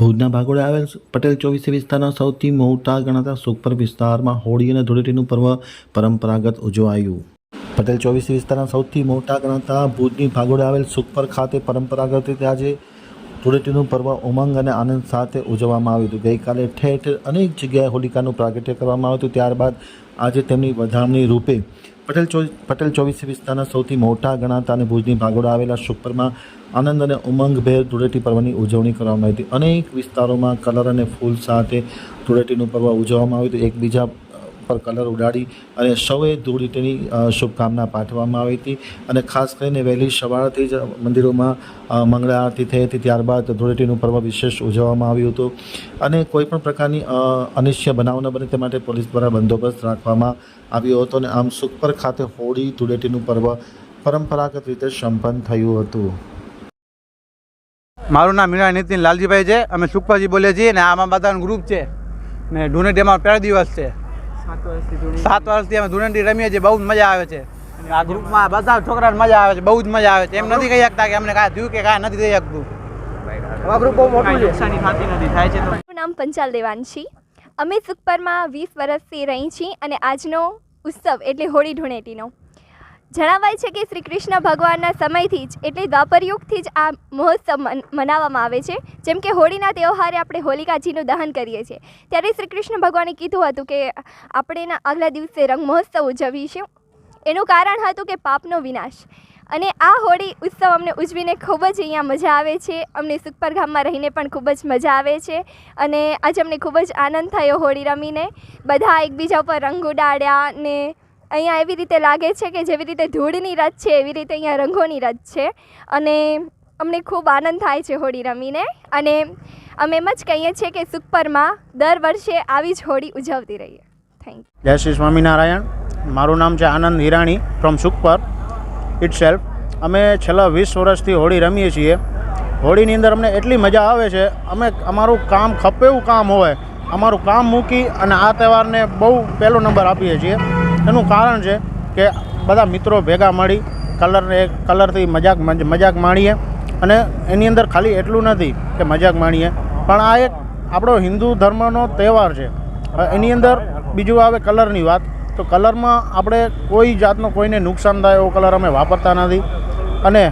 ભુજના ભાગોળે આવેલ પટેલ ચોવીસી વિસ્તારના સૌથી મોટા ગણાતા સુખપર વિસ્તારમાં હોળી અને ધૂળેટીનું પર્વ પરંપરાગત ઉજવાયું. પટેલ ચોવીસી વિસ્તારના સૌથી મોટા ગણાતા ભુજની ભાગોળે આવેલ સુખપર ખાતે પરંપરાગત રીતે આજે ધૂળેટીનું પર્વ ઉમંગ અને આનંદ સાથે ઉજવવામાં આવ્યું હતું. ગઈકાલે ઠેર ઠેર અનેક જગ્યાએ હોલિકાનું પ્રાગટ્ય કરવામાં આવ્યું હતું. ત્યારબાદ આજે તેમની વધામણી રૂપે પટેલ ચો, પટેલ ચોવીસ વિસ્તારના સૌથી મોટા ગણાતા અને ભુજની ભાગોળા આવેલા સુપરમાં આનંદ અને ઉમંગભેર ધૂળેટી પર્વની ઉજવણી કરવામાં આવી હતી. અનેક વિસ્તારોમાં કલર અને ફૂલ સાથે ધૂળેટીનું પર્વ ઉજવવામાં આવ્યું હતું. એકબીજા પર કલર ઉડાડી અને સૌએ અ, શુભકામના પાઠવવામાં આવી હતી. અને ખાસ કરીને વહેલી સવારથી જ મંદિરોમાં મંગળા આરતી થઈ હતી ત્યારબાદ ધૂળેટીનું પર્વ વિશેષ ઉજવવામાં આવ્યું હતું. અને કોઈપણ પ્રકારની અનિશ્ચય બનાવ ન બને તે માટે પોલીસ દ્વારા બંદોબસ્ત રાખવામાં આવ્યો હતો. અને આમ સુખપર ખાતે હોળી ધૂળેટીનું પર્વ પરંપરાગત રીતે સંપન્ન થયું હતું. મારું નામ મીરા નીતિન લાલજીભાઈ છે. અમે સુખપાજી બોલીએ છીએ ને આમાં બધાનું ગ્રુપ છે. ને ડોનેટ અમારો પહેલો દિવસ છે. સાત વર્ષથી અમે ધૂળેટી રમીએ છીએ બહુ જ મજા આવે છે. આ ગ્રુપમાં બધા છોકરાને મજા આવે છે બહુ જ મજા આવે છે. એમ નથી કહી શકતા કે અમને કાંઈ થયું કે કાંઈ નથી થઈ શકતું. આ ગ્રુપ બહુ મોટું છે. મારું નામ પંચાલ દેવાંશી. અમે સુખપરમાં વીસ વર્ષથી રહી છીએ અને આજનો ઉત્સવ એટલે હોળી ધૂળેટીનો. જણાવાય છે કે શ્રી કૃષ્ણ ભગવાનના સમયથી જ એટલે દ્વાપરયુગથી જ આ મહોત્સવ મનાવવામાં આવે છે. જેમ કે હોળીના તહેવારે આપણે હોલિકાજીનું દહન કરીએ છીએ. ત્યારે શ્રી કૃષ્ણ ભગવાને કીધું હતું કે આપણે એના આગલા દિવસે રંગ મહોત્સવ ઉજવીશું. એનું કારણ હતું કે પાપનો વિનાશ. અને આ હોળી ઉત્સવ અમને ઉજવીને ખૂબ જ અહીંયા મજા આવે છે. અમને સુખપર ગામમાં રહીને પણ ખૂબ જ મજા આવે છે. અને આજે અમને ખૂબ જ આનંદ થયો હોળી રમીને. બધા એકબીજા ઉપર રંગ ઉડાડ્યા ને અહીંયા એવી રીતે લાગે છે કે જેવી રીતે ધૂળની રથ છે, એવી રીતે અહીંયા રંગોની રથ છે. અને અમને ખૂબ આનંદ થાય છે હોળી રમીને. અને અમે એમ જ કહીએ છીએ કે સુખપરમાં દર વર્ષે આવી જ હોળી ઉજવતી રહીએ. થેન્ક યુ જય શ્રી સ્વામિનારાયણ. મારું નામ છે Anand Hirani from Sukhpar itself અમે છેલ્લા વીસ વર્ષથી હોળી રમીએ છીએ. હોળીની અંદર અમને એટલી મજા આવે છે, અમે અમારું કામ ખપેવું કામ હોય, અમારું કામ મૂકી અને આ તહેવારને બહુ પહેલો નંબર આપીએ છીએ. એનું કારણ છે કે બધા મિત્રો ભેગા મળી કલરને કલરથી મજાક મજાક માણીએ અને એની અંદર ખાલી એટલું નથી કે મજાક માણીએ. પણ આ એક આપણો હિન્દુ ધર્મનો તહેવાર છે. એની અંદર બીજું આવે કલરની વાત. તો કલરમાં આપણે કોઈ જાતનો કોઈને નુકસાન થાય એવો કલર અમે વાપરતા નથી. અને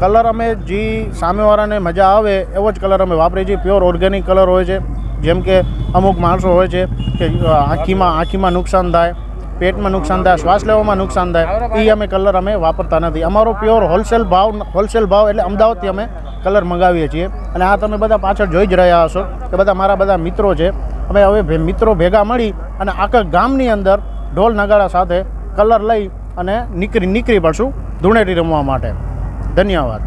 કલર અમે જે સામેવાળાને મજા આવે એવો જ કલર અમે વાપરીએ છીએ. પ્યોર ઓર્ગેનિક કલર હોય છે. જેમ કે અમુક માણસો હોય છે કે આંખીમાં આંખીમાં નુકસાન થાય. પેટમાં નુકસાન થાય, શ્વાસ લેવામાં નુકસાન થાય એ અમે કલર અમે વાપરતા નથી. અમારો પ્યોર હોલસેલ ભાવ હોલસેલ ભાવ એટલે અમદાવાદથી અમે કલર મંગાવીએ છીએ. અને આ તમે બધા પાછળ જોઈ જ રહ્યા હશો કે બધા મારા બધા મિત્રો છે. અમે હવે મિત્રો ભેગા મળી અને આખા ગામની અંદર ઢોલ નગાડા સાથે કલર લઈ અને નીકળી નીકળી પડશું ધૂળેટી રમવા માટે. ધન્યવાદ.